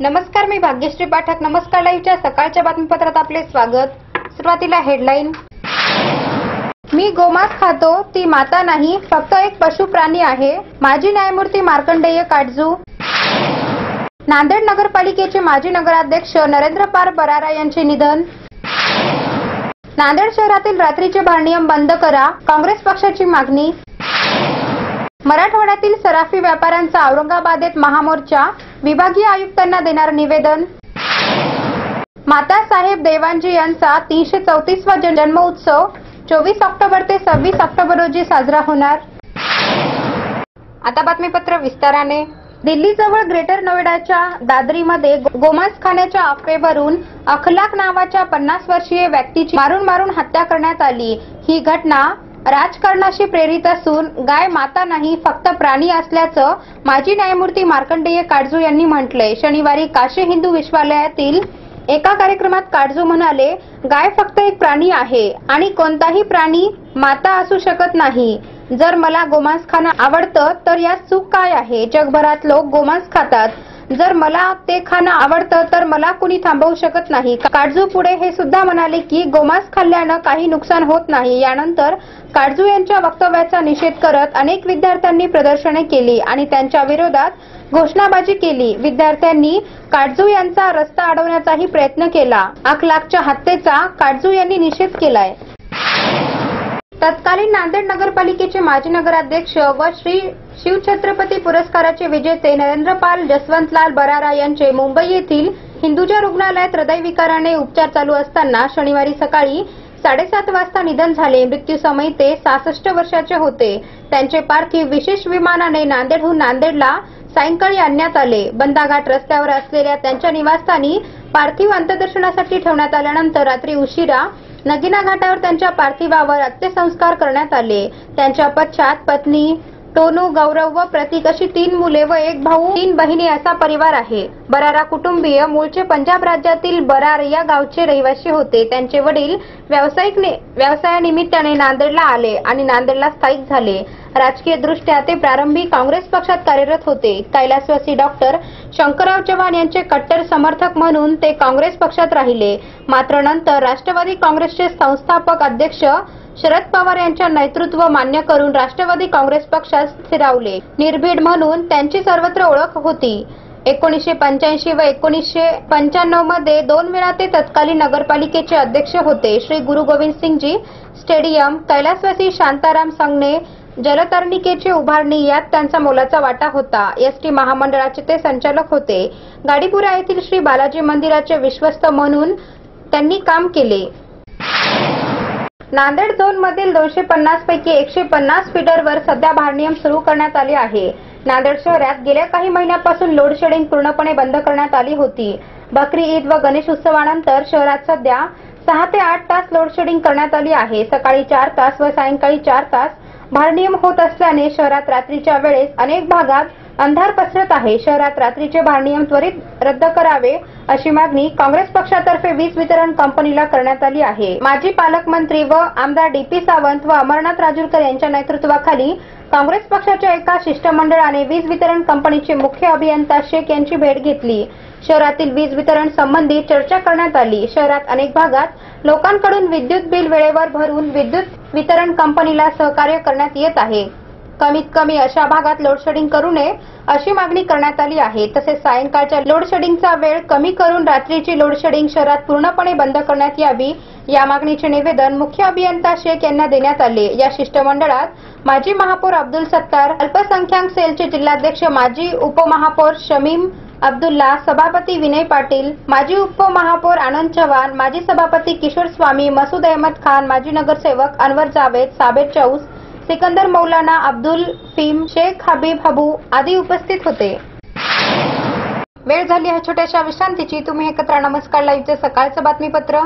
नमस्कार मी भाग्यश्री पाठक. नमस्कार लाईव्हच्या सकाळच्या बातमीपत्रात आपले स्वागत. सुरुवातीला हेडलाईन. मी गोमास खातो ती माता नाही फक्त एक पशु प्राणी आहे. माजी न्यायमूर्ती मार्कंडेय काटजू. नांदेड नगरपालिकेचे माजी नगराध्यक्ष नरेंद्र पार बरारा यांचे निधन. नांदेड शहरातील रात्रीचे भारनियम बंद करा काँग्रेस पक्षाची मागणी. मराठवाड्यातील सराफी व्यापाऱ्यांचा औरंगाबादेत महामोर्चा. विभागीय आयुक्तांना देणार निवेदन. मातासाहेब देवांजी यांचा तीनशे चौतीसवा जन्म उत्सव चोवीस ऑक्टोबर ते सव्वीस ऑक्टोबर रोजी साजरा होणार. आता बातमीपत्र विस्ताराने. दिल्लीजवळ ग्रेटर नोएडाच्या दादरीमध्ये गोमांस खाण्याच्या अफवेवरून अखलाक नावाच्या पन्नास वर्षीय व्यक्तीची मारून मारून हत्या करण्यात आली. ही घटना राजकारणाशी प्रेरित असून गाय माता नाही फक्त प्राणी असल्याचं माजी न्यायमूर्ती मार्कंडेय काटजू यांनी म्हटलंय. शनिवारी काशी हिंदू विश्वालयातील एका कार्यक्रमात काटजू म्हणाले गाय फक्त एक प्राणी आहे आणि कोणताही प्राणी माता असू शकत नाही. जर मला गोमांस खाणं आवडतं तर यात चूक काय आहे? जगभरात लोक गोमांस खातात. जर मला ते खाणं आवडतं तर मला कुणी थांबवू शकत नाही. काटजू पुढे हे सुद्धा म्हणाले की गोमांस खाल्ल्यानं काही नुकसान होत नाही. यानंतर काळजू यांच्या वक्तव्याचा निषेध करत अनेक विद्यार्थ्यांनी प्रदर्शने केली आणि त्यांच्या विरोधात घोषणाबाजी केली. विद्यार्थ्यांनी काटजू यांचा रस्ता अडवण्याचाही प्रयत्न केला. अखलाकच्या हत्येचा काटजू यांनी निषेध केलाय. तत्कालीन नांदेड नगरपालिकेचे माजी नगराध्यक्ष व श्री शिवछत्रपती पुरस्काराचे विजेते नरेंद्रपाल जसवंतलाल बरारा यांचे मुंबई येथील हिंदुजा रुग्णालयात हृदयविकाराने उपचार चालू असताना शनिवारी सकाळी साडेसात वाजता निधन झाले. मृत्यू समय ते सहासष्ट वर्षाचे होते. त्यांचे पार्थिव विशेष विमानाने नांदेडहून नांदेडला सायंकाळी आणण्यात आले. बंदाघाट रस्त्यावर असलेल्या त्यांच्या निवासस्थानी पार्थिव अंत्यदर्शनासाठी ठेवण्यात आल्यानंतर रात्री उशिरा नगिना घाटावर त्यांच्या पार्थिवावर अंत्यसंस्कार करण्यात आले. त्यांच्या पश्चात पत्नी टोनू गौरव व प्रतीक अशी तीन मुले व एक भाऊ तीन बहिणी असा परिवार आहे. बरारा कुटुंबीय मूळचे पंजाब राज्यातील बरार या गावचे रहिवासी होते. त्यांचे वडील व्यावसायिक व्यवसायानिमित्ताने नांदेडला आले आणि नांदेडला स्थायिक झाले. राजकीय दृष्ट्या ते प्रारंभी काँग्रेस पक्षात कार्यरत होते. कैलासवासी डॉक्टर शंकरराव चव्हाण यांचे कट्टर समर्थक म्हणून ते काँग्रेस पक्षात राहिले. मात्र नंतर राष्ट्रवादी काँग्रेसचे संस्थापक अध्यक्ष शरद पवार यांच्या नेतृत्व मान्य करून राष्ट्रवादी काँग्रेस पक्षात स्थिरावले. निर्भीड म्हणून त्यांची सर्वत्र ओळख होती. एकोणीसशे पंच्याऐंशी व एकोणीसशे पंच्याण्णवमध्ये दोन वेळा ते तत्कालीन नगरपालिकेचे अध्यक्ष होते. श्री गुरु गोविंद सिंगजी स्टेडियम कैलासवासी शांताराम संगणे जलतरणिकेची उभारणी यात त्यांचा मोलाचा वाटा होता. एसटी महामंडळाचे ते संचालक होते. गाडीपुरा येथील श्री बालाजी मंदिराचे विश्वस्त म्हणून त्यांनी काम केले. नांदेड झोन मधील दोनशे पन्नास पैकी एकशे पन्नास फीडरवर सध्या भारनियम सुरू करण्यात आले आहे. नांदेड शहरात गेल्या काही महिन्यापासून लोड शेडिंग पूर्णपणे बंद करण्यात आली होती. बकरी ईद व गणेश उत्सवानंतर शहरात सध्या सहा ते आठ तास लोड शेडिंग करण्यात आली आहे. सकाळी चार तास व सायंकाळी चार तास भारनियम होत असल्याने शहरात रात्रीच्या वेळेस अनेक भागात अंधार पसरत आहे. शहरात रात्रीचे भारनियम त्वरित रद्द करावे अशी मागणी काँग्रेस पक्षातर्फे वीज वितरण कंपनीला करण्यात आली आहे. माजी पालकमंत्री व आमदार डी पी सावंत व अमरनाथ राजूरकर यांच्या नेतृत्वाखाली काँग्रेस पक्षाच्या एका शिष्टमंडळाने वीज वितरण कंपनीचे मुख्य अभियंता शेख यांची भेट घेतली. शहरातील वीज वितरण संबंधी चर्चा करण्यात आली. शहरात अनेक भागात लोकांकडून विद्युत बिल वेळेवर भरून विद्युत वितरण कंपनीला सहकार्य करण्यात येत आहे. कमीत कमी अशा भागात लोडशेडिंग करू नये अशी मागणी करण्यात आली आहे. तसेच सायंकाळच्या लोडशेडिंगचा वेळ कमी करून रात्रीची लोडशेडिंग शहरात पूर्णपणे बंद करण्यात यावी या मागणीचे निवेदन मुख्य अभियंता शेख यांना देण्यात आले. या शिष्टमंडळात माजी महापौर अब्दुल सत्तार अल्पसंख्याक सेलचे जिल्हाध्यक्ष माजी उपमहापौर शमीम अब्दुल्ला सभापती विनय पाटील माजी उपमहापौर आनंद चव्हाण माजी सभापती किशोर स्वामी मसूद अहमद खान माजी नगरसेवक अनवर जावेद साबेर चौस सिकंदर मौलाना अब्दुल फीम शेख हबीब हबू आदी उपस्थित होते. वेळ झाली ह्या छोट्याशा विश्रांतीची. तुम्ही एकत्र नमस्कार लाईव्हचे सकाळचं बातमीपत्र.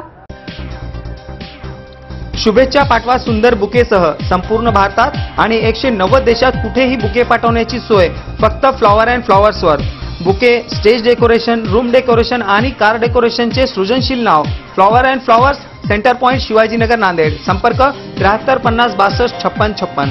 शुभेच्छा पाठवा सुंदर बुकेसह संपूर्ण भारतात आणि एकशे नव्वद देशात कुठेही बुके पाठवण्याची सोय फक्त flower and फ्लॉवर्सवर. Bouquet stage decoration room decoration आणि कार डेकोरेशनचे सृजनशील नाव flower and flowers centre point Shivajinagar Nanded. संपर्क त्र्याहत्तर पन्नास बासष्ट छप्पन छप्पन.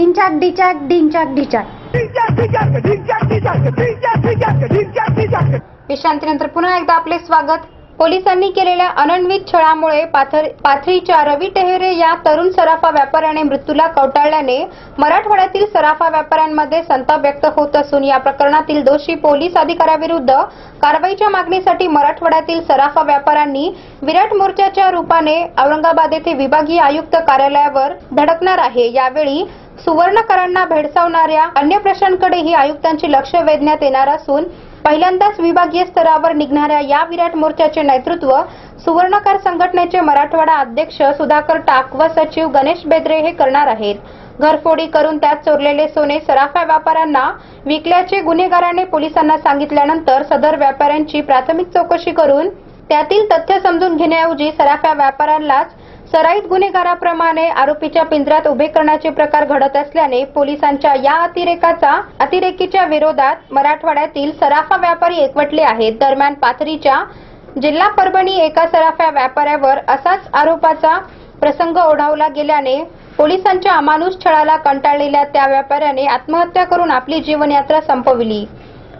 डिंचाक डिचाक डिंचाक डिचाक विश्रांतीनंतर पुन्हा एकदा आपले स्वागत. पोलिसांनी केलेल्या अनन्वित छळामुळे पाथर पाथरीच्या रवी टेहरे या तरुण सराफा व्यापाऱ्याने मृत्यूला कवटाळल्याने मराठवाड्यातील सराफा व्यापाऱ्यांमध्ये संताप व्यक्त होत असून या प्रकरणातील दोषी पोलीस अधिकाऱ्याविरुद्ध कारवाईच्या मागणीसाठी मराठवाड्यातील सराफा व्यापाऱ्यांनी विराट मोर्चाच्या रूपाने औरंगाबाद येथे विभागीय आयुक्त कार्यालयावर धडकणार आहे. यावेळी सुवर्णकरांना भेडसावणाऱ्या अन्य प्रश्नांकडेही आयुक्तांची लक्ष वेधण्यात येणार असून पहिल्यांदाच विभागीय स्तरावर निघणाऱ्या या विराट मोर्चाचे नेतृत्व सुवर्णकार संघटनेचे मराठवाडा अध्यक्ष सुधाकर टाक व सचिव गणेश बेद्रे हे करणार आहेत. घरफोडी करून त्यात चोरलेले सोने सराफा व्यापाऱ्यांना विकल्याचे गुन्हेगाराने पोलिसांना सांगितल्यानंतर सदर व्यापाऱ्यांची प्राथमिक चौकशी करून त्यातील तथ्य समजून घेण्याऐवजी सराफा व्यापाऱ्यांनाच सराईत गुन्हेगाराप्रमाणे आरोपीच्या पिंजऱ्यात उभे करण्याचे प्रकार घडत असल्याने पोलिसांच्या या अतिरेकाचा अतिरेकीच्या विरोधात मराठवाड्यातील सराफा व्यापारी एकवटले आहेत. दरम्यान पाथरीच्या जिल्हा परभणी एका सराफ्या व्यापाऱ्यावर असाच आरोपाचा प्रसंग ओढावला गेल्याने पोलिसांच्या अमानुष छळाला कंटाळलेल्या त्या व्यापाऱ्याने आत्महत्या करून आपली जीवनयात्रा संपविली.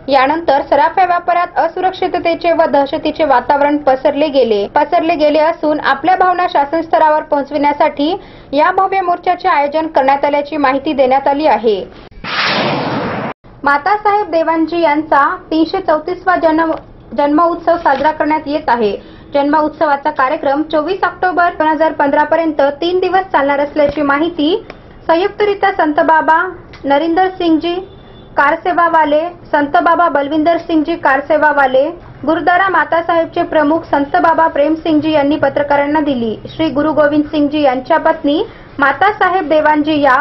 यानंतर सराफा व्यापारात असुरक्षिततेचे व दहशतीचे वातावरण पसरले गेले. पसरले गेले असून आपल्या भावना शासन स्तरावर पोहोचविण्यासाठी या भव्य मोर्चाचे आयोजन करण्यात आल्याची माहिती देण्यात आली आहे. मातासाहेब देवांजी यांचा तीनशे चौतीसवा जन्म जन्मोत्सव साजरा करण्यात येत आहे. जन्म उत्सवाचा कार्यक्रम चोवीस ऑक्टोबर दोन हजार पंधरा पर्यंत तीन दिवस चालणार असल्याची माहिती संयुक्तरित्या संत बाबा नरिंदर सिंगजी कारसेवावाले संत बाबा बलविंदर सिंगजी कारसेवावाले गुरुद्वारा मातासाहेबचे प्रमुख संत बाबा प्रेमसिंगजी यांनी पत्रकारांना दिली. श्री गुरु गोविंद सिंगजी यांच्या पत्नी मातासाहेब देवांजी या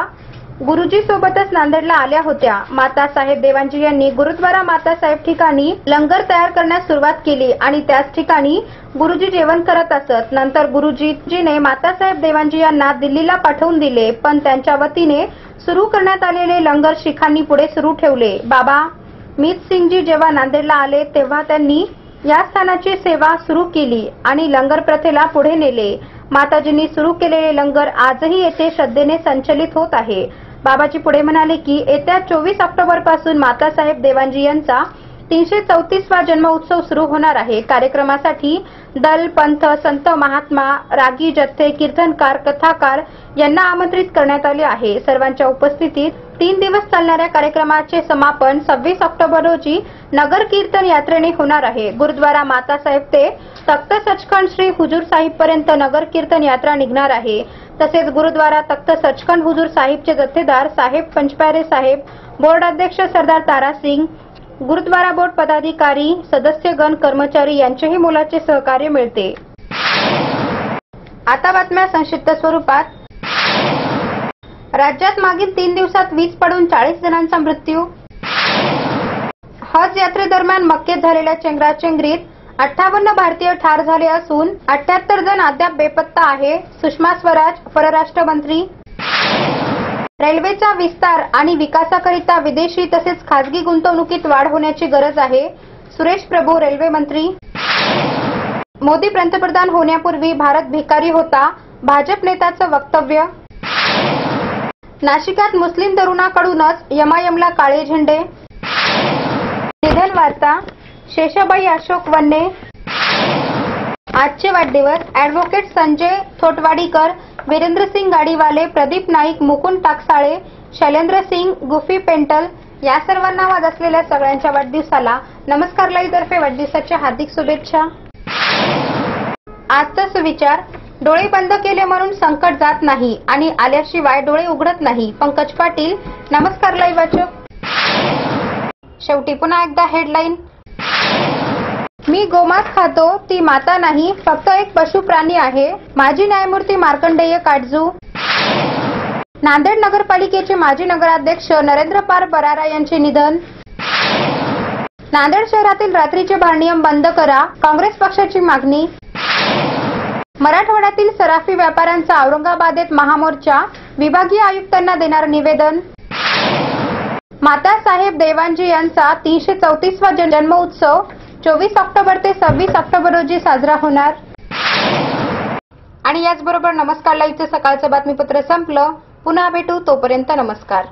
गुरुजी सोबतच नांदेडला आल्या होत्या. मातासाहेब देवांजी यांनी गुरुद्वारा मातासाहेब ठिकाणी लंगर तयार करण्यास सुरुवात केली आणि त्याच ठिकाणी गुरुजी जेवण करत असत. नंतर गुरुजीजीने मातासाहेब देवांजी यांना दिल्लीला पाठवून दिले पण त्यांच्या वतीने सुरू करण्यात आलेले लंगर शिखांनी पुढे सुरू ठेवले. बाबा मीत सिंगजी जेव्हा नांदेडला आले तेव्हा त्यांनी या स्थानाची सेवा सुरू केली आणि लंगर प्रथेला पुढे नेले. माताजींनी सुरू केलेले लंगर आजही येथे श्रद्धेने संचलित होत आहे. बाबाजी पुढे म्हणाले की येत्या चोवीस ऑक्टोबरपासून मातासाहेब देवांजी यांचा तीनशे चौतीसवा जन्म उत्सव सुरू होणार आहे. कार्यक्रमासाठी दल पंथ संत महात्मा रागी जथ्थे कीर्तनकार कथाकार यांना आमंत्रित करण्यात आले आहे. सर्वांच्या उपस्थितीत तीन दिवस चालणाऱ्या कार्यक्रमाचे समापन सव्वीस ऑक्टोबर रोजी नगर कीर्तन यात्रेने होणार आहे. गुरुद्वारा मातासाहेब ते तख्त सचखंड श्री हुजूर साहिब पर्यंत नगर कीर्तन यात्रा निघणार आहे. तसेच गुरुद्वारा तख्त सचखंड हुजूर साहिबचे जथ्थेदार साहेब पंचपायरे साहेब बोर्ड अध्यक्ष सरदार तारा सिंग गुरुद्वारा बोर्ड पदाधिकारी सदस्यगण कर्मचारी यांचेही मोलाचे सहकार्य मिळते. आता बातम्या संक्षिप्त स्वरूपात. राज्यात मागील तीन दिवसात वीज पडून चाळीस जणांचा मृत्यू. हज यात्रेदरम्यान मक्केत झालेल्या चेंगराचेंगरीत अठ्ठावन्न भारतीय ठार झाले असून अठ्याहत्तर जण अद्याप बेपत्ता आहे. सुषमा स्वराज परराष्ट्र मंत्री रेल्वेचा विस्तार आणि विकासाकरिता विदेशी तसेच खासगी गुंतवणुकीत वाढ होण्याची गरज आहे. सुरेश प्रभू रेल्वे मंत्री. मोदी पंतप्रधान होण्यापूर्वी भारत भिकारी होता. भाजप नेत्याचं वक्तव्य. नाशिकात मुस्लिम तरुणाकडूनच यमायमला काळे झेंडे. निधन वार्ता. शेषाबाई अशोक वन्ने. आजचे वाढदिवस ॲडव्होकेट संजय थोटवाडीकर वीरेंद्र सिंग गाडीवाले प्रदीप नाईक मुकुंद टाकसाळे शैलेंद्र सिंग गुफी पेंटल या सर्वांना वाद असलेल्या सगळ्यांच्या वाढदिवसाला नमस्कार लाईतर्फे वाढदिवसाच्या हार्दिक शुभेच्छा. आजचा सुविचार डोळे बंद केले म्हणून संकट जात नाही आणि आल्याशिवाय डोळे उघडत नाही. पंकज पाटील नमस्कार लाईव्ह वाचक शेवटी पुन्हा एकदा हेडलाईन मी गोमास खातो ती माता नाही फक्त एक पशु प्राणी आहे. माजी न्यायमूर्ती मार्कंडेय काटजू. नांदेड नगरपालिकेचे माजी नगराध्यक्ष नरेंद्र पार बरारा यांचे निधन. नांदेड शहरातील रात्रीचे भारनियम बंद करा काँग्रेस पक्षाची मागणी. मराठवाड्यातील सराफी व्यापाऱ्यांचा औरंगाबादेत महामोर्चा विभागीय आयुक्तांना देणार निवेदन. मातासाहेब देवांजी यांचा तीनशे चौतीसवा जन्म उत्सव चोवीस ऑक्टोबर ते सव्वीस ऑक्टोबर रोजी साजरा होणार. आणि याचबरोबर नमस्कार लाईव्हचं सकाळचं बातमीपत्र संपलं. पुन्हा भेटू तोपर्यंत नमस्कार.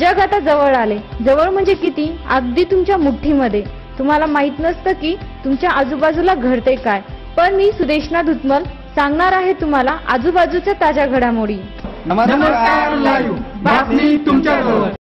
जग आता जवळ आले. जवळ म्हणजे किती? अगदी तुमच्या मुठ्ठीमध्ये. तुम्हाला माहीत नसतं की तुमच्या आजूबाजूला घडते काय. पण मी सुदेशना धुतमल सांगणार आहे तुम्हाला आजूबाजूच्या ताज्या घडामोडी. नमस्कार लाईव्ह. बातमी तुमच्याजवळ.